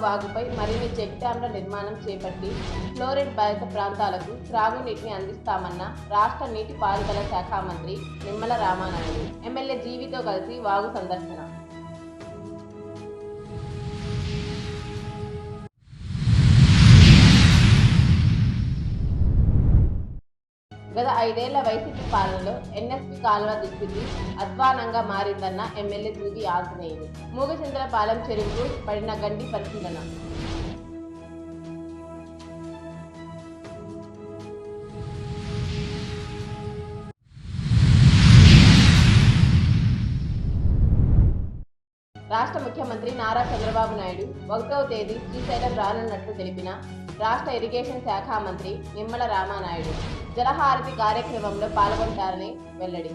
వాగుపై మరిన్ని చెక్ డ్యాంల నిర్మాణం చేపట్టి ఫ్లోరెడ్ బాధిత ప్రాంతాలకు త్రాగునీటిని అందిస్తామన్న రాష్ట్ర నీటిపారుదల శాఖ మంత్రి నిమ్మల రామానాయుడు. ఎమ్మెల్యే జీవితో కలిసి వాగు సందర్శన. గత ఐదేళ్ళ వైసీపీ పాలనలో ఎన్ఎస్పి కాలువ దుస్థితి అధ్వానంగా మారిందన్న ఎమ్మెల్యే తూగి ఆంజనేయులు మూగచంద్రపాలెం చెరువుకు పడిన గండి పరిశీలన. రాష్ట్ర ముఖ్యమంత్రి నారా చంద్రబాబు నాయుడు ఒకటవ తేదీ శ్రీశైలం రానున్నట్లు తెలిపిన రాష్ట్ర ఇరిగేషన్ శాఖ మంత్రి నిమ్మల రామానాయుడు. జలహారతి కార్యక్రమంలో పాల్గొంటారని వెల్లడి.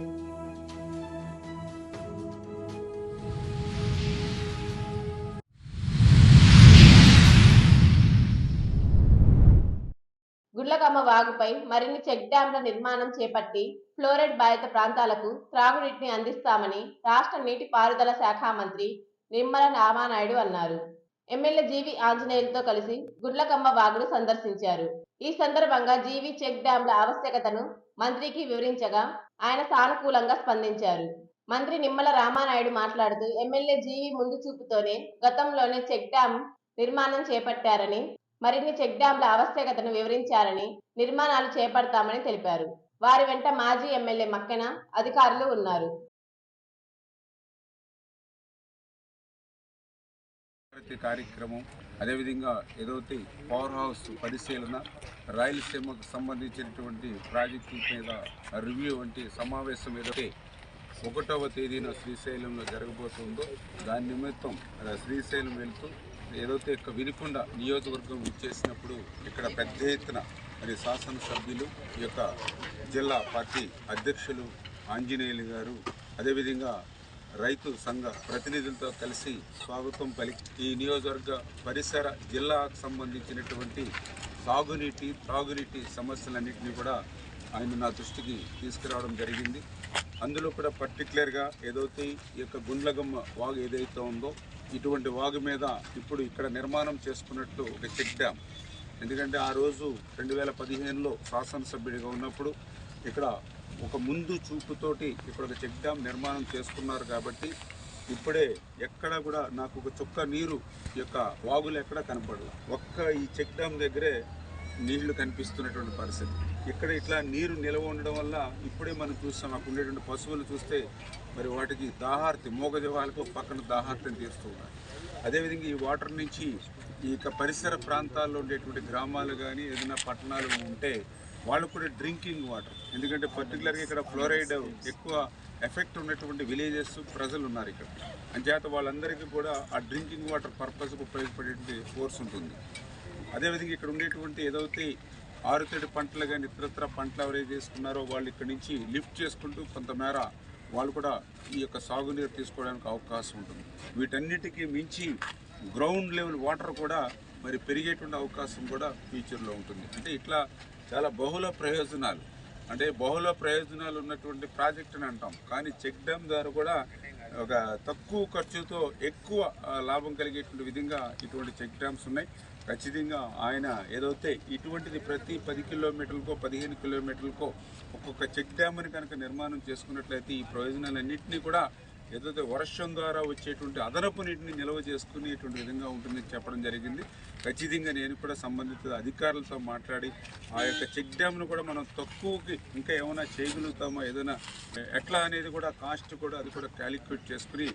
గుడ్లకమ్మ వాగుపై మరిన్ని చెక్ డ్యాంల నిర్మాణం చేపట్టి ఫ్లోరైడ్ బాధిత ప్రాంతాలకు త్రాగునీటిని అందిస్తామని రాష్ట్ర నీటిపారుదల శాఖ మంత్రి నిమ్మల రామానాయుడు అన్నారు. ఎమ్మెల్యే జీవి ఆంజనేయులతో కలిసి గుడ్లకమ్మ వాగును సందర్శించారు. ఈ సందర్భంగా జీవి చెక్ డ్యాంల ఆవశ్యకతను మంత్రికి వివరించగా ఆయన సానుకూలంగా స్పందించారు. మంత్రి నిమ్మల రామానాయుడు మాట్లాడుతూ ఎమ్మెల్యే జీవి ముందు చూపుతోనే గతంలోనే చెక్ డ్యాం నిర్మాణం చేపట్టారని మరిన్ని చెక్ డ్యాంల ఆవశ్యకతను వివరించారని నిర్మాణాలు చేపడతామని తెలిపారు. వారి వెంట మాజీ ఎమ్మెల్యే మక్కెన అధికారులు ఉన్నారు. ప్రతి కార్యక్రమం అదేవిధంగా ఏదైతే పవర్ హౌస్ పరిశీలన రాయలసీమకు సంబంధించినటువంటి ప్రాజెక్టుల మీద రివ్యూ వంటి సమావేశం ఏదైతే ఒకటవ తేదీన శ్రీశైలంలో జరగబోతుందో దాని నిమిత్తం శ్రీశైలం వెళ్తూ ఏదైతే ఇక వినుకొండ నియోజకవర్గం ఇచ్చేసినప్పుడు ఇక్కడ పెద్ద ఎత్తున మరి శాసనసభ్యులు ఈ యొక్క జిల్లా పార్టీ అధ్యక్షులు ఆంజనేయులు గారు అదేవిధంగా రైతు సంఘ ప్రతినిధులతో కలిసి స్వాగతం పలికి ఈ నియోజకవర్గ పరిసర జిల్లాకు సంబంధించినటువంటి సాగునీటి త్రాగునీటి సమస్యలన్నింటినీ కూడా ఆయన నా దృష్టికి తీసుకురావడం జరిగింది. అందులో కూడా పర్టికులర్గా ఏదైతే ఈ యొక్క గుండ్లగమ్మ వాగు ఏదైతే ఉందో ఇటువంటి వాగు మీద ఇప్పుడు ఇక్కడ నిర్మాణం చేసుకున్నట్లు ఒక చెక్ డ్యామ్ ఎందుకంటే ఆ రోజు రెండు వేల పదిహేనులో శాసనసభ్యుడిగా ఉన్నప్పుడు ఇక్కడ ఒక ముందు చూపుతోటి ఇక్కడ ఒక చెక్ డ్యామ్ నిర్మాణం చేసుకున్నారు కాబట్టి ఇప్పుడే ఎక్కడ కూడా నాకు ఒక చుక్క నీరు ఈ యొక్క వాగులు ఎక్కడ కనపడదు ఒక్క ఈ చెక్ డ్యామ్ దగ్గరే నీళ్ళు కనిపిస్తున్నటువంటి పరిస్థితి. ఇక్కడ ఇట్లా నీరు నిల్వ ఉండడం వల్ల ఇప్పుడే మనం చూస్తాం అక్కడ ఉండేటువంటి పశువులు చూస్తే మరి వాటికి దాహార్తి మూగజవాలకు పక్కన దాహార్తిని తీస్తూ ఉన్నారు. అదేవిధంగా ఈ వాటర్ నుంచి ఈ యొక్క పరిసర ప్రాంతాల్లో ఉండేటువంటి గ్రామాలు కానీ ఏదైనా పట్టణాలు ఉంటే వాళ్ళు కూడా డ్రింకింగ్ వాటర్. ఎందుకంటే పర్టికులర్గా ఇక్కడ ఫ్లోరైడ్ ఎక్కువ ఎఫెక్ట్ ఉన్నటువంటి విలేజెస్ ప్రజలు ఉన్నారు ఇక్కడ. అంచేత వాళ్ళందరికీ కూడా ఆ డ్రింకింగ్ వాటర్ పర్పస్కి ఉపయోగపడే కోర్స్ ఉంటుంది. అదేవిధంగా ఇక్కడ ఉండేటువంటి ఏదైతే ఆరుతడి పంటలు కానీ ఇతరత్ర పంటలు ఎవరైతే చేసుకున్నారో వాళ్ళు ఇక్కడ నుంచి లిఫ్ట్ చేసుకుంటూ కొంతమేర వాళ్ళు కూడా ఈ యొక్క సాగునీరు తీసుకోవడానికి అవకాశం ఉంటుంది. వీటన్నిటికీ మించి గ్రౌండ్ లెవెల్ వాటర్ కూడా మరి పెరిగేటువంటి అవకాశం కూడా ఫ్యూచర్లో ఉంటుంది. అంటే ఇట్లా చాలా బహుళ ప్రయోజనాలు. అంటే బహుళ ప్రయోజనాలు ఉన్నటువంటి ప్రాజెక్ట్ అని అంటాం. కానీ చెక్ డ్యామ్ ద్వారా కూడా ఒక తక్కువ ఖర్చుతో ఎక్కువ లాభం కలిగేటువంటి విధంగా ఇటువంటి చెక్ డ్యామ్స్ ఉన్నాయి. ఖచ్చితంగా ఆయన ఏదైతే ఇటువంటిది ప్రతి పది కిలోమీటర్లకో పదిహేను కిలోమీటర్లకో ఒక్కొక్క చెక్ డ్యామ్ని కనుక నిర్మాణం చేసుకున్నట్లయితే ఈ ప్రయోజనాలన్నింటినీ కూడా ఏదైతే వర్షం ద్వారా వచ్చేటువంటి అదనపు నీటిని నిల్వ చేసుకునేటువంటి విధంగా ఉంటుందని చెప్పడం జరిగింది. ఖచ్చితంగా నేను కూడా సంబంధిత అధికారులతో మాట్లాడి ఆ యొక్క చెక్ డ్యామ్ను కూడా మనం తక్కువకి ఇంకా ఏమైనా చేయగలుగుతామో ఏదైనా ఎట్లా అనేది కూడా కాస్ట్ కూడా అది కూడా క్యాలిక్యులేట్ చేసుకుని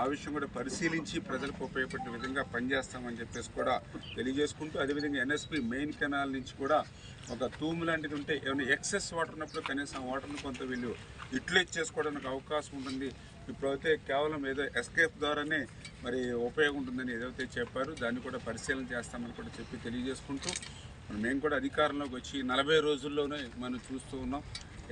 ఆ విషయం కూడా పరిశీలించి ప్రజలకు ఉపయోగపడే విధంగా పనిచేస్తామని చెప్పేసి కూడా తెలియజేసుకుంటూ అదేవిధంగా ఎన్ఎస్పి మెయిన్ కెనాల్ నుంచి కూడా ఒక తూము లాంటిది ఉంటే ఏమైనా ఎక్సెస్ వాటర్ ఉన్నప్పుడు కనీసం వాటర్ను వాటర్ని కొంత వీళ్ళు యూటిలైజ్ చేసుకోవడానికి అవకాశం ఉంటుంది. ఇప్పుడైతే కేవలం ఏదో ఎస్కేప్ ద్వారానే మరి ఉపయోగం ఉంటుందని ఏదైతే చెప్పారు దాన్ని కూడా పరిశీలన చేస్తామని కూడా చెప్పి తెలియజేసుకుంటూ మేము కూడా అధికారంలోకి వచ్చి నలభై రోజుల్లోనే మనం చూస్తూ ఉన్నాం.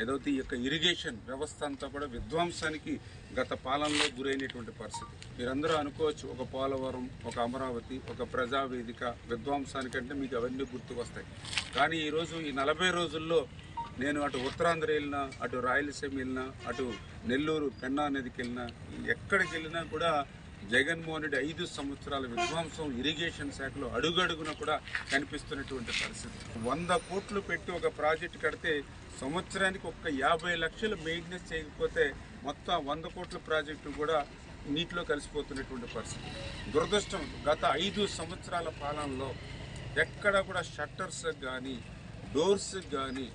ఏదైతే ఈ యొక్క ఇరిగేషన్ వ్యవస్థ అంతా కూడా విధ్వంసానికి గత పాలనలో గురైనటువంటి పరిస్థితి. మీరందరూ అనుకోవచ్చు ఒక పోలవరం ఒక అమరావతి ఒక ప్రజావేదిక విధ్వంసానికంటే మీకు అవన్నీ గుర్తుకొస్తాయి. కానీ ఈరోజు ఈ నలభై రోజుల్లో నేను అటు ఉత్తరాంధ్ర వెళ్ళినా అటు రాయలసీమ వెళ్ళినా అటు నెల్లూరు పెన్నా నదికి వెళ్ళినా ఎక్కడికి వెళ్ళినా కూడా జగన్మోహన్ రెడ్డి ఐదు సంవత్సరాల విధ్వంసం ఇరిగేషన్ శాఖలో అడుగడుగున కూడా కనిపిస్తున్నటువంటి పరిస్థితి. వంద కోట్లు పెట్టి ఒక ప్రాజెక్ట్ కడితే సంవత్సరానికి ఒక్క యాభై లక్షలు మెయింటెనెన్స్ చేయకపోతే మొత్తం వంద కోట్ల ప్రాజెక్టు కూడా నీటిలో కలిసిపోతున్నటువంటి పరిస్థితి. దురదృష్టం గత ఐదు సంవత్సరాల పాలనలో ఎక్కడ కూడా షట్టర్స్ కానీ డోర్స్ కానీ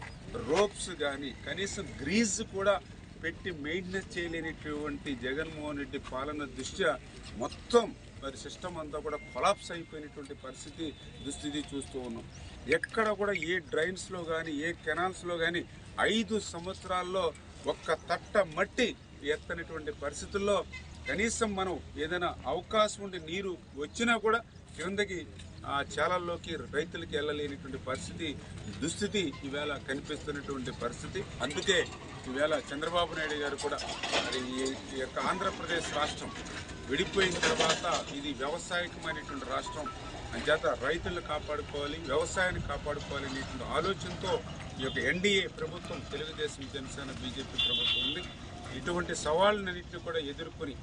రోప్స్ కానీ కనీసం గ్రీజ్ కూడా పెట్టి మెయింటెనెన్స్ చేయలేనిటువంటి జగన్మోహన్ రెడ్డి పాలన దృష్ట్యా మొత్తం మరి సిస్టమ్ అంతా కూడా కొలాప్స్ అయిపోయినటువంటి పరిస్థితి దుస్థితి చూస్తూ ఉన్నాం. ఎక్కడ కూడా ఏ డ్రైన్స్లో కానీ ఏ కెనాల్స్లో కానీ ఐదు సంవత్సరాల్లో ఒక్క తట్ట మట్టి ఎత్తనటువంటి పరిస్థితుల్లో కనీసం మనం ఏదైనా అవకాశం ఉండి నీరు వచ్చినా కూడా క్రిందకి ఆ చాలల్లోకి రైతులకి వెళ్ళలేనటువంటి పరిస్థితి దుస్థితి ఈవేళ కనిపిస్తున్నటువంటి పరిస్థితి. అందుకే ఈవేళ చంద్రబాబు నాయుడు గారు కూడా మరి ఈ- ఈ యొక్క ఆంధ్రప్రదేశ్ రాష్ట్రం విడిపోయిన తర్వాత ఇది వ్యవసాయకమైనటువంటి రాష్ట్రం. అంచేత రైతులను కాపాడుకోవాలి వ్యవసాయాన్ని కాపాడుకోవాలి అనేటువంటి ఆలోచనతో ఈ యొక్క ఎన్డీఏ ప్రభుత్వం తెలుగుదేశం జనసేన బీజేపీ ప్రభుత్వం ఉంది. ఇటువంటి సవాళ్ళన్నింటినీ కూడా ఎదుర్కొని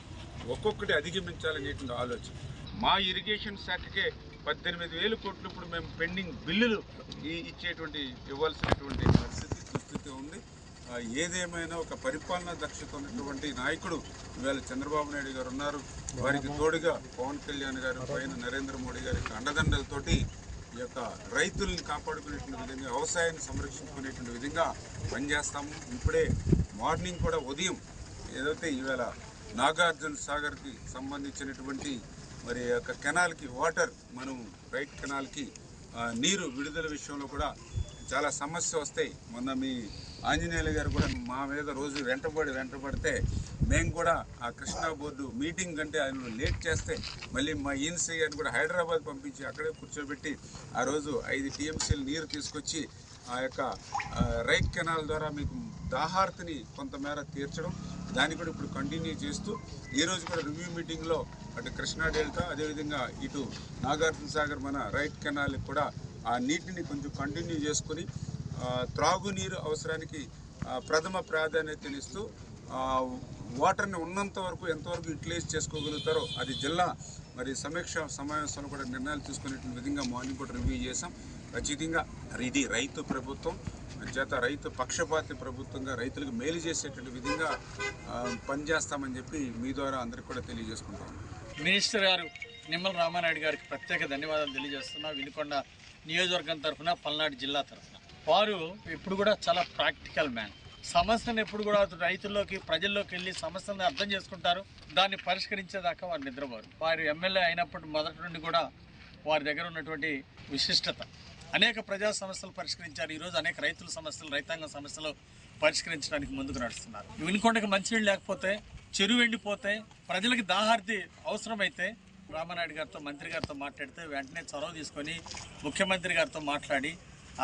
ఒక్కొక్కటి అధిగమించాలనేటువంటి ఆలోచన. మా ఇరిగేషన్ శాఖకే పద్దెనిమిది వేలు కోట్లు ఇప్పుడు మేము పెండింగ్ బిల్లులు ఈ- ఇచ్చేటువంటి ఇవ్వాల్సినటువంటి పరిస్థితి దుస్థితి ఉంది. ఏదేమైనా ఒక పరిపాలనా దక్షత ఉన్నటువంటి నాయకుడు ఇవాళ చంద్రబాబు నాయుడు గారు ఉన్నారు. వారికి తోడుగా పవన్ కళ్యాణ్ గారు పైన నరేంద్ర మోడీ గారి అండదండలతోటి ఈ యొక్క రైతుల్ని కాపాడుకునేటువంటి విధంగా వ్యవసాయాన్ని సంరక్షించుకునేటువంటి విధంగా పనిచేస్తాము. ఇప్పుడే మార్నింగ్ కూడా ఉదయం ఏదైతే ఈవేళ నాగార్జున సాగర్కి సంబంధించినటువంటి మరి యొక్క కెనాల్కి వాటర్ మనం రైట్ కెనాల్కి నీరు విడుదల విషయంలో కూడా చాలా సమస్య వస్తాయి మొన్న మీ ఆంజనేయులు గారు కూడా మా మీద రోజు వెంటబడి వెంటబడితే మేము కూడా ఆ కృష్ణా బోర్డు మీటింగ్ కంటే ఆయన లేట్ చేస్తే మళ్ళీ మా ఈఎన్సీ గారిని కూడా హైదరాబాద్ పంపించి అక్కడే కూర్చోబెట్టి ఆ రోజు ఐదు టీఎంసీలు నీరు తీసుకొచ్చి ఆ యొక్క రైట్ కెనాల్ ద్వారా మీకు దాహార్తిని కొంతమేర తీర్చడం దాన్ని కూడా ఇప్పుడు కంటిన్యూ చేస్తూ ఈ రోజు కూడా రివ్యూ మీటింగ్లో అటు కృష్ణా డెల్టా అదేవిధంగా ఇటు నాగార్జున సాగర్ మన రైట్ కెనాల్ కూడా ఆ నీటిని కొంచెం కంటిన్యూ చేసుకుని త్రాగునీరు అవసరానికి ప్రథమ ప్రాధాన్యతనిస్తూ వాటర్ని ఉన్నంత వరకు ఎంతవరకు యూటిలైజ్ చేసుకోగలుగుతారో అది జిల్లా మరి సమీక్ష సమావేశంలో కూడా నిర్ణయాలు తీసుకునే విధంగా మార్నింగ్ కూడా రివ్యూ చేశాం. ఖచ్చితంగా ఇది రైతు ప్రభుత్వం చేత రైతు పక్షపాతి ప్రభుత్వంగా రైతులకు మేలు చేసేటువంటి విధంగా పనిచేస్తామని చెప్పి మీ ద్వారా అందరికి కూడా తెలియజేసుకుంటాం. మినిస్టర్ గారు నిమ్మల రామానాయుడు గారికి ప్రత్యేక ధన్యవాదాలు తెలియజేస్తున్నా. వినుకొండ నియోజకవర్గం తరఫున పల్నాడు జిల్లా తరఫున. వారు ఎప్పుడు కూడా చాలా ప్రాక్టికల్ మ్యాన్. సమస్యను ఎప్పుడు కూడా రైతుల్లోకి ప్రజల్లోకి వెళ్ళి సమస్యలను అర్థం చేసుకుంటారు. దాన్ని పరిష్కరించేదాకా వారు నిద్రపోరు. వారు ఎమ్మెల్యే అయినప్పటి మొదటి నుండి కూడా వారి దగ్గర ఉన్నటువంటి విశిష్టత. అనేక ప్రజా సమస్యలు పరిష్కరించారు. ఈరోజు అనేక రైతుల సమస్యలు రైతాంగ సమస్యలు పరిష్కరించడానికి ముందుకు నడుస్తున్నారు. వినుకొండకి మంచినీళ్ళు లేకపోతే చెరువు ఎండిపోతే ప్రజలకి దాహార్ది అవసరమైతే రామానాయుడు గారితో మంత్రి గారితో మాట్లాడితే వెంటనే చొరవ తీసుకొని ముఖ్యమంత్రి గారితో మాట్లాడి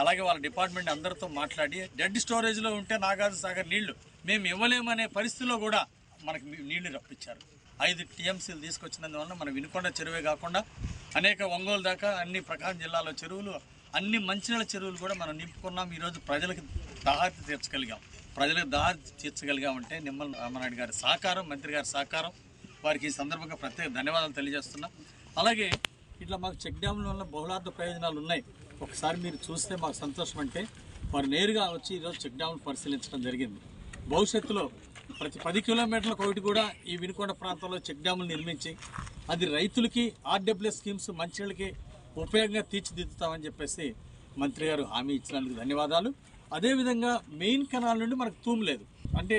అలాగే వాళ్ళ డిపార్ట్మెంట్ అందరితో మాట్లాడి డెడ్ స్టోరేజ్లో ఉంటే నాగార్జు సాగర్ నీళ్ళు మేము ఇవ్వలేమనే పరిస్థితిలో కూడా మనకి నీళ్ళు రప్పించారు. ఐదు టీఎంసీలు తీసుకొచ్చినందువలన మన వినుకొండ చెరువే కాకుండా అనేక ఒంగోలు దాకా అన్ని ప్రకాశం జిల్లాలో చెరువులు అన్ని మంచినీళ్ళ చెరువులు కూడా మనం నింపుకున్నాం. ఈరోజు ప్రజలకు దాహార్తి తీర్చగలిగాం. ప్రజలకు దాహార్తి తీర్చగలిగామంటే నిమ్మల రామనాయుడు గారి సహకారం మంత్రి గారి సహకారం. వారికి ఈ సందర్భంగా ప్రత్యేక ధన్యవాదాలు తెలియజేస్తున్నాం. అలాగే ఇట్లా మాకు చెక్ డ్యాముల వల్ల బహుళార్థ ప్రయోజనాలు ఉన్నాయి. ఒకసారి మీరు చూస్తే మాకు సంతోషం అంటే వారు నేరుగా వచ్చి ఈరోజు చెక్ డ్యామ్లు పరిశీలించడం జరిగింది. భవిష్యత్తులో ప్రతి పది కిలోమీటర్లకు ఒకటి కూడా ఈ వినుకొండ ప్రాంతంలో చెక్ డ్యాములు నిర్మించి అది రైతులకి ఆర్డబ్ల్యూ స్కీమ్స్ మంచినీళ్ళకి ఉపయోగంగా తీర్చిదిద్దుతామని చెప్పేసి మంత్రి గారు హామీ ఇచ్చినందుకు ధన్యవాదాలు. అదేవిధంగా మెయిన్ కెనాల్ నుండి మనకు తూము లేదు. అంటే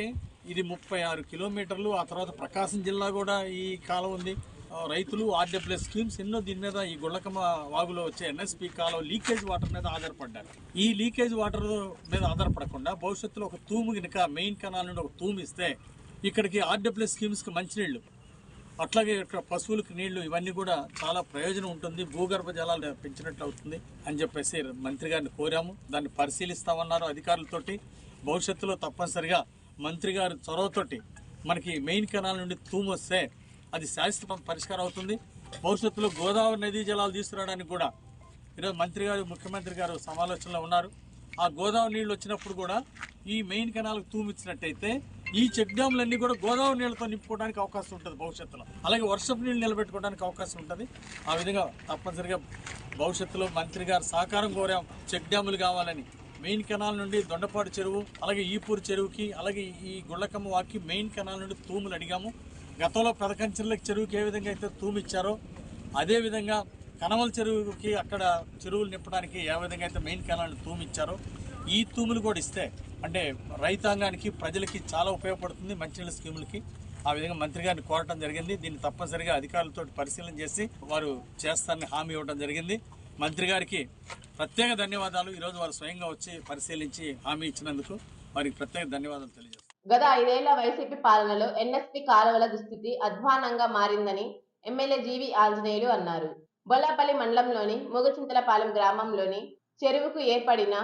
ఇది ముప్పై ఆరు కిలోమీటర్లు ఆ తర్వాత ప్రకాశం జిల్లా కూడా ఈ కాలం ఉంది. రైతులు ఆర్డబ్ల్యూఎస్ స్కీమ్స్ ఎన్నో దీని మీద ఈ గుళ్ళకమ్మ వాగులో వచ్చే ఎన్ఎస్పి కాలం లీకేజ్ వాటర్ మీద ఆధారపడ్డారు. ఈ లీకేజ్ వాటర్ మీద ఆధారపడకుండా భవిష్యత్తులో ఒక తూము కనుక మెయిన్ కెనాల్ నుండి ఒక తూము ఇస్తే ఇక్కడికి ఆర్డబ్ల్యూఎస్ స్కీమ్స్కి మంచినీళ్ళు అట్లాగే ఇక్కడ పశువులకు నీళ్ళు ఇవన్నీ కూడా చాలా ప్రయోజనం ఉంటుంది. భూగర్భ జలాలు పెంచినట్లు అవుతుంది అని చెప్పేసి మంత్రి గారిని కోరాము. దాన్ని పరిశీలిస్తామన్నారు అధికారులతోటి. భవిష్యత్తులో తప్పనిసరిగా మంత్రి గారి చొరవతోటి మనకి మెయిన్ కెనాల్ నుండి తూము వస్తే అది శాశ్వత పరిష్కారం అవుతుంది. భవిష్యత్తులో గోదావరి నదీ జలాలు తీసుకురావడానికి కూడా ఈరోజు మంత్రి గారు ముఖ్యమంత్రి గారు సమాలోచనలో ఉన్నారు. ఆ గోదావరి నీళ్ళు వచ్చినప్పుడు కూడా ఈ మెయిన్ కెనాల్కి తూమిచ్చినట్టయితే ఈ చెక్ డ్యామ్లన్నీ కూడా గోదావరి నీళ్ళతో నింపుకోవడానికి అవకాశం ఉంటుంది భవిష్యత్తులో. అలాగే వర్షపు నీళ్ళు నిలబెట్టుకోవడానికి అవకాశం ఉంటుంది. ఆ విధంగా తప్పనిసరిగా భవిష్యత్తులో మంత్రి గారు సహకారం కోరాం. చెక్ డ్యాములు కావాలని. మెయిన్ కెనాల్ నుండి దొండపాడు చెరువు అలాగే ఈపూరు చెరువుకి అలాగే ఈ గుళ్ళకమ్మ వాకి మెయిన్ కెనాల్ నుండి తూములు అడిగాము. గతంలో పెదకంచెర్లకు చెరువుకి ఏ విధంగా అయితే తూము ఇచ్చారో అదేవిధంగా కనవల కనమల చెరువుకి అక్కడ చెరువులు నింపడానికి ఏ విధంగా అయితే మెయిన్ కెనాల్ తూము ఇచ్చారో ఈ తూములు కూడా ఇస్తే అంటే రైతాంగానికి ప్రజలకి చాలా ఉపయోగపడుతుంది మంచినీళ్ళ స్కీములకి. ఆ విధంగా మంత్రి గారిని కోరటం జరిగింది. దీన్ని తప్పనిసరిగా అధికారులతో పరిశీలన చేసి వారు చేస్తారని హామీ ఇవ్వడం జరిగింది. మంత్రి గారికి ప్రత్యేక ధన్యవాదాలు. ఈరోజు వారు స్వయంగా వచ్చి పరిశీలించి హామీ ఇచ్చినందుకు వారికి ప్రత్యేక ధన్యవాదాలు తెలియజేస్తారు గత ఐదేళ్ళ వైసీపీ పాలనలో ఎన్ఎస్పి కాలువల దుస్థితి అధ్వానంగా మారిందని ఎమ్మెల్యే జీవి ఆంజనేయులు అన్నారు. బొల్లాపల్లి మండలంలోని మొగచింతలపాలెం గ్రామంలోని చెరువుకు ఏర్పడిన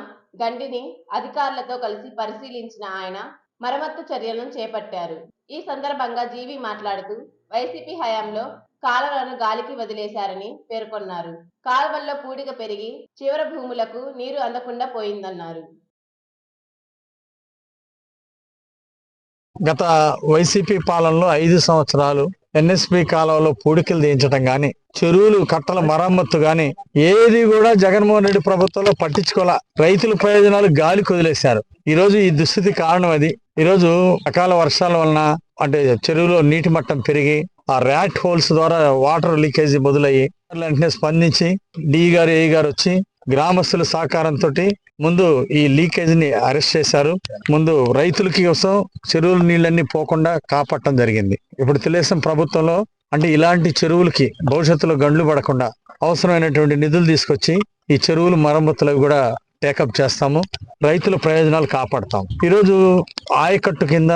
గండిని అధికారులతో కలిసి పరిశీలించిన ఆయన మరమ్మత్తు చర్యలను చేపట్టారు. ఈ సందర్భంగా జీవి మాట్లాడుతూ వైసీపీ హయాంలో కాలువలను గాలికి వదిలేశారని పేర్కొన్నారు. కాలువల్లో పూడిక పెరిగి చివర భూములకు నీరు అందకుండా పోయిందన్నారు. గత వైసీపీ పాలనలో ఐదు సంవత్సరాలు ఎన్ఎస్పి కాలంలో పూడికలు దించడం గాని చెరువులు కట్టల మరమ్మత్తు గాని ఏది కూడా జగన్మోహన్ రెడ్డి ప్రభుత్వంలో పట్టించుకోలే. రైతుల ప్రయోజనాలు గాలి కుదిలేశారు. ఈ రోజు ఈ దుస్థితి కారణం అది. ఈ రోజు అకాల వర్షాల వలన అంటే చెరువులో నీటి మట్టం పెరిగి ఆ ర్యాట్ హోల్స్ ద్వారా వాటర్ లీకేజీ మొదలయ్యి వెంటనే స్పందించి డి గారు ఏ గారు వచ్చి గ్రామస్తుల సహకారంతో ముందు ఈ లీకేజ్ని అరెస్ట్ చేశారు. ముందు రైతులకి కోసం చెరువుల నీళ్ళన్నీ పోకుండా కాపాడటం జరిగింది. ఇప్పుడు తెలుగుదేశం ప్రభుత్వంలో అంటే ఇలాంటి చెరువులకి భవిష్యత్తులో గండ్లు పడకుండా అవసరమైనటువంటి నిధులు తీసుకొచ్చి ఈ చెరువులు మరమ్మతులు కూడా టేకప్ చేస్తాము. రైతుల ప్రయోజనాలు కాపాడతాం. ఈరోజు ఆయకట్టు కింద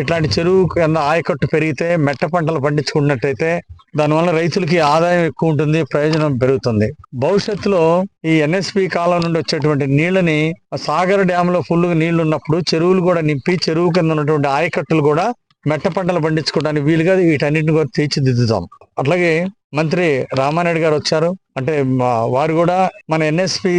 ఇట్లాంటి చెరువు కింద ఆయకట్టు పెరిగితే మెట్ట పంటలు పండించుకున్నట్టయితే దానివల్ల రైతులకి ఆదాయం ఎక్కువ ఉంటుంది ప్రయోజనం పెరుగుతుంది. భవిష్యత్తులో ఈ ఎన్ఎస్పి కాలం నుండి వచ్చేటువంటి నీళ్ళని సాగర్ డ్యామ్లో ఫుల్ నీళ్ళు ఉన్నప్పుడు చెరువులు కూడా నింపి చెరువు కింద ఉన్నటువంటి ఆయకట్టులు కూడా మెట్ట పంటలు పండించుకోవడానికి వీలుగా వీటన్నిటిని కూడా తీర్చిదిద్దుతాం. అట్లాగే మంత్రి రామారెడ్డి గారు వచ్చారు. అంటే వారు కూడా మన ఎన్ఎస్పి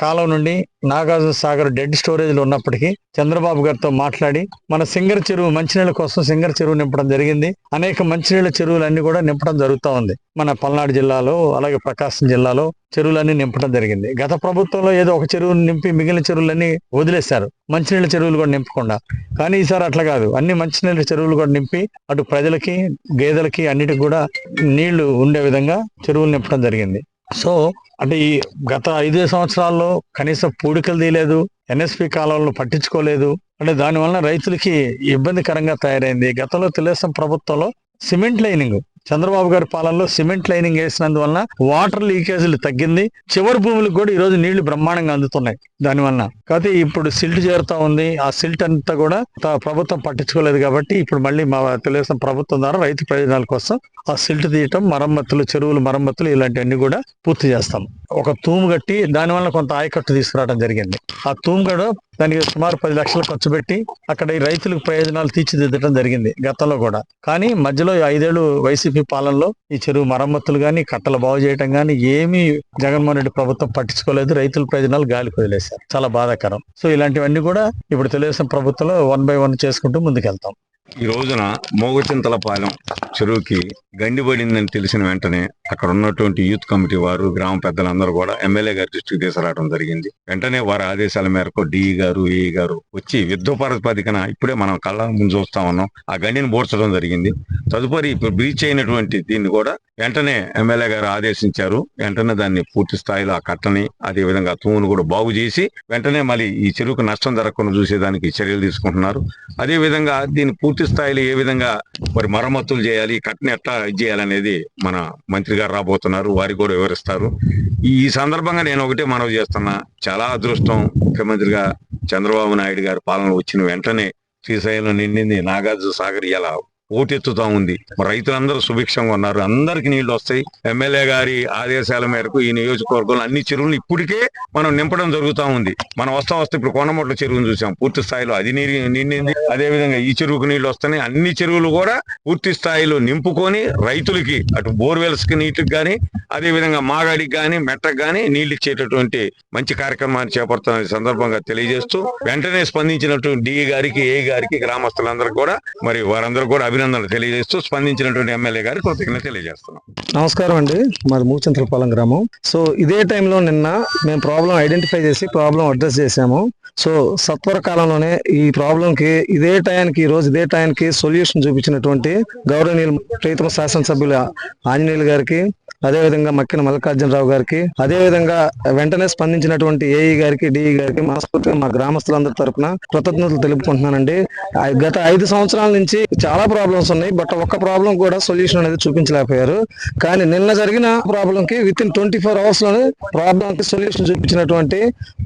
కాలం నుండి నాగార్జున సాగర్ డెడ్ స్టోరేజ్లో ఉన్నప్పటికీ చంద్రబాబు గారితో మాట్లాడి మన సింగర్ చెరువు మంచినీళ్ళ కోసం సింగర్ చెరువు నింపడం జరిగింది. అనేక మంచినీళ్ళ చెరువులన్నీ కూడా నింపడం జరుగుతూ ఉంది. మన పల్నాడు జిల్లాలో అలాగే ప్రకాశం జిల్లాలో చెరువులన్నీ నింపడం జరిగింది. గత ప్రభుత్వంలో ఏదో ఒక చెరువును నింపి మిగిలిన చెరువులన్నీ వదిలేశారు. మంచినీళ్ళ చెరువులు కూడా నింపకుండా. కానీ ఈసారి అట్లా కాదు. అన్ని మంచినీళ్ళ చెరువులు కూడా నింపి అటు ప్రజలకి గేదెలకి అన్నిటికి కూడా నీళ్ళు ఉండే విధంగా చెరువులు నింపడం జరిగింది. సో అంటే ఈ గత ఐదు సంవత్సరాల్లో కనీసం పూడికలు తీయలేదు ఎన్ఎస్పి కాలంలో పట్టించుకోలేదు. అంటే దానివల్ల రైతులకి ఇబ్బందికరంగా తయారైంది. గతంలో తెలుగుదేశం ప్రభుత్వంలో సిమెంట్ లైనింగ్ చంద్రబాబు గారి పాలనలో సిమెంట్ లైనింగ్ వేసినందువల్ల వాటర్ లీకేజీలు తగ్గింది. చివరి భూములకు కూడా ఈ రోజు నీళ్ళు బ్రహ్మాండంగా అందుతున్నాయి. దానివల్ల కాకపోతే ఇప్పుడు సిల్ట్ చేరుతా ఉంది. ఆ సిల్ట్ అంతా కూడా ప్రభుత్వం పట్టించుకోలేదు కాబట్టి ఇప్పుడు మళ్ళీ మా తెలుగుదేశం ప్రభుత్వం ద్వారా రైతు ప్రయోజనాల కోసం ఆ సిల్ట్ తీయటం మరమ్మతులు చెరువులు మరమ్మతులు ఇలాంటివన్నీ కూడా పూర్తి చేస్తాం. ఒక తూము కట్టి దానివల్ల కొంత ఆయకట్టు తీసుకురావడం జరిగింది. ఆ తూము కూడా దానికి సుమారు పది లక్షలు ఖర్చు పెట్టి అక్కడ ఈ రైతులకు ప్రయోజనాలు తీర్చిదిద్దడం జరిగింది గతంలో కూడా. కానీ మధ్యలో ఐదేళ్ళు వైసీపీ పాలనలో ఈ చెరువు మరమ్మతులు కానీ కట్టలు బాగు చేయటం కానీ ఏమీ జగన్మోహన్ రెడ్డి ప్రభుత్వం పట్టించుకోలేదు. రైతుల ప్రయోజనాలు గాలి వదిలేశారు చాలా బాధాకరం. సో ఇలాంటివన్నీ కూడా ఇప్పుడు తెలుగుదేశం ప్రభుత్వంలో వన్ బై వన్ చేసుకుంటూ ముందుకెళ్తాం. ఈ రోజున మోగచింతలపాలెం చెరువుకి గండి పడిందని తెలిసిన వెంటనే అక్కడ ఉన్నటువంటి యూత్ కమిటీ వారు గ్రామ పెద్దలందరూ కూడా ఎమ్మెల్యే గారి దృష్టికి తీసుకురావడం జరిగింది. వెంటనే వారి ఆదేశాల మేరకు డిఈ గారు ఏఈ గారు వచ్చి యుద్ధ ప్రాతిపదికన ఇప్పుడే మనం కళ్ళ ముందు చూస్తా ఉన్నాం. ఆ గండిని బోడ్చడం జరిగింది. తదుపరి ఇప్పుడు బ్రీచ్ అయినటువంటి దీన్ని కూడా వెంటనే ఎమ్మెల్యే గారు ఆదేశించారు. వెంటనే దాన్ని పూర్తి స్థాయిలో ఆ కట్టని అదే విధంగా తూమును కూడా బాగు చేసి వెంటనే మళ్ళీ ఈ చెరువుకు నష్టం జరగకుండా చూసేదానికి చర్యలు తీసుకుంటున్నారు. అదే విధంగా దీన్ని పూర్తి స్థాయిలో ఏ విధంగా మరి మరమ్మతులు చేయాలి కట్టని ఎట్లా ఇది చేయాలనేది మన మంత్రి గారు రాబోతున్నారు వారికి కూడా వివరిస్తారు. ఈ ఈ సందర్భంగా నేను ఒకటే మనవి చేస్తున్నా. చాలా అదృష్టం ముఖ్యమంత్రిగా చంద్రబాబు నాయుడు గారి పాలన వచ్చిన వెంటనే శ్రీశైలం నిండింది నాగార్జున సాగర్ ఇలా ఓటెత్తుతా ఉంది. రైతులందరూ సుభిక్షంగా ఉన్నారు. అందరికి నీళ్ళు వస్తాయి. ఎమ్మెల్యే గారి ఆదేశాల మేరకు ఈ నియోజకవర్గంలో అన్ని చెరువులు ఇప్పటికే మనం నింపడం జరుగుతా ఉంది. మనం వస్తా వస్తే ఇప్పుడు కొండమొట్ల చెరువును చూసాం. పూర్తి స్థాయిలో అది నీరు నిండింది. అదే విధంగా ఈ చెరువుకు నీళ్ళు వస్తున్నాయి. అన్ని చెరువులు కూడా పూర్తి స్థాయిలో నింపుకొని రైతులకి అటు బోర్వెల్స్కి నీటికి కానీ అదే విధంగా మాగాడికి కానీ మెట్టకు కానీ నీళ్ళు ఇచ్చేటటువంటి మంచి కార్యక్రమాన్ని చేపడుతున్న సందర్భంగా తెలియజేస్తూ వెంటనే స్పందించినటువంటి డిఈ గారికి ఏ గారికి గ్రామస్తులందరికీ కూడా మరి వారందరూ కూడా అభినందనలు తెలియజేస్తూ స్పందించినటువంటి ఎమ్మెల్యే గారికి కృతజ్ఞత తెలియజేస్తున్నాం. నమస్కారం అండి. మాది మూచంతలపాలెం గ్రామం. సో ఇదే టైంలో నిన్న మేము ప్రాబ్లం ఐడెంటిఫై చేసి ప్రాబ్లం అడ్రస్ చేసాము. సో సత్వర కాలంలోనే ఈ ప్రాబ్లం కి ఇదే టైంకి ఈ రోజు ఇదే టైంకి సొల్యూషన్ చూపించినటువంటి గౌరవనీయులు ప్రీతమ శాసనసభ్యుల ఆంజనేయులు గారికి అదే విధంగా మక్కిన మల్లికార్జునరావు గారికి అదే విధంగా వెంటనే స్పందించినటువంటి ఏఈ గారికి డిఈ గారికి మనస్ఫూర్తిగా మా గ్రామస్తులందరి తరపున కృతజ్ఞతలు తెలుపుకుంటున్నానండి. గత ఐదు సంవత్సరాల నుంచి చాలా ప్రాబ్లమ్స్ ఉన్నాయి బట్ ఒక్క ప్రాబ్లం కూడా సొల్యూషన్ అనేది చూపించలేకపోయారు. కానీ నిన్న జరిగిన ప్రాబ్లం కి విత్ ఇన్ ట్వంటీ ఫోర్ అవర్స్లోనే ప్రాబ్లం కి సొల్యూషన్ చూపించినటువంటి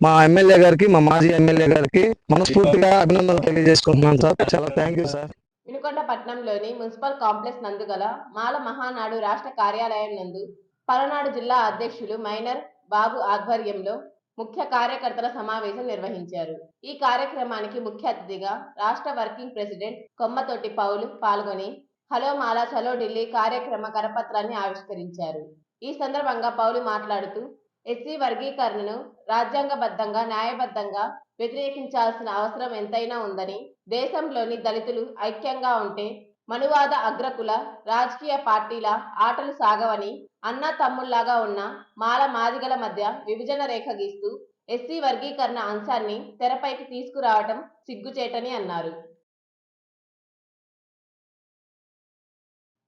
మా ఎమ్మెల్యే గారికి మా మాజీ ఎమ్మెల్యే గారికి మనస్ఫూర్తిగా అభినందనలు తెలియజేసుకుంటున్నాను సార్. చాలా thank you sir Vinukonda municipal complex నందు గల మాల మహానాడు రాష్ట్ర కార్యాలయం నందు పలనాడు జిల్లా అధ్యక్షులు మైనర్ బాబు ఆధ్వర్యంలో ముఖ్య కార్యకర్తల సమావేశం నిర్వహించారు. ఈ కార్యక్రమానికి ముఖ్య అతిథిగా రాష్ట్ర వర్కింగ్ ప్రెసిడెంట్ కొమ్మతోటి పౌలు పాల్గొని హలో మాలా చలో ఢిల్లీ కార్యక్రమ కరపత్రాన్ని ఆవిష్కరించారు. ఈ సందర్భంగా పౌలు మాట్లాడుతూ ఎస్సీ వర్గీకరణను రాజ్యాంగబద్ధంగా న్యాయబద్ధంగా వ్యతిరేకించాల్సిన అవసరం ఎంతైనా ఉందని దేశంలోని దళితులు ఐక్యంగా ఉంటే మనువాద అగ్రకుల రాజకీయ పార్టీల ఆటలు సాగవని అన్న తమ్ముళ్ళాగా ఉన్న మాల మాదిగల మధ్య విభజన రేఖ గీస్తూ ఎస్సీ వర్గీకరణ అంశాన్ని తెరపైకి తీసుకురావటం సిగ్గుచేటని అన్నారు.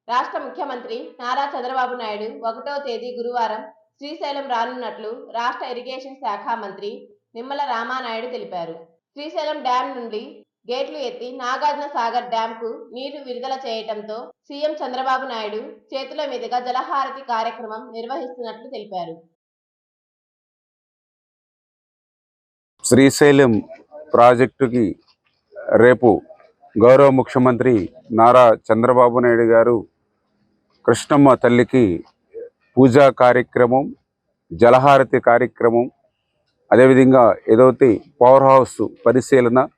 రాష్ట్ర ముఖ్యమంత్రి నారా చంద్రబాబు నాయుడు ఒకటో తేదీ గురువారం శ్రీశైలం రానున్నట్లు రాష్ట్ర ఇరిగేషన్ శాఖ మంత్రి నిమ్మల రామానాయుడు తెలిపారు. శ్రీశైలం డ్యాం నుండి గేట్లు ఎత్తి నాగార్జున సాగర్ డ్యాంకు నీరు విడుదల చేయటంతో సీఎం చంద్రబాబు నాయుడు చేతుల మీదుగా జలహారతి కార్యక్రమం నిర్వహిస్తున్నట్లు తెలిపారు. శ్రీశైలం ప్రాజెక్టుకి రేపు గౌరవ ముఖ్యమంత్రి నారా చంద్రబాబు నాయుడు గారు కృష్ణమ్మ తల్లికి పూజా కార్యక్రమం జలహారతి కార్యక్రమం అదేవిధంగా ఏదైతే పవర్ హౌస్ పరిశీలన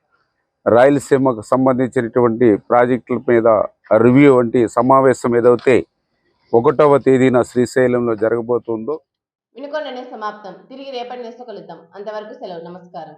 రాయలసీమకు సంబంధించినటువంటి ప్రాజెక్టుల మీద రివ్యూ వంటి సమావేశం ఏదైతే ఒకటవ తేదీన శ్రీశైలంలో జరగబోతుందో వినుకోండి సమాప్తం. తిరిగి రేపటి నేస్తూ కలుద్దాం. అంతవరకు సెలవు. నమస్కారం.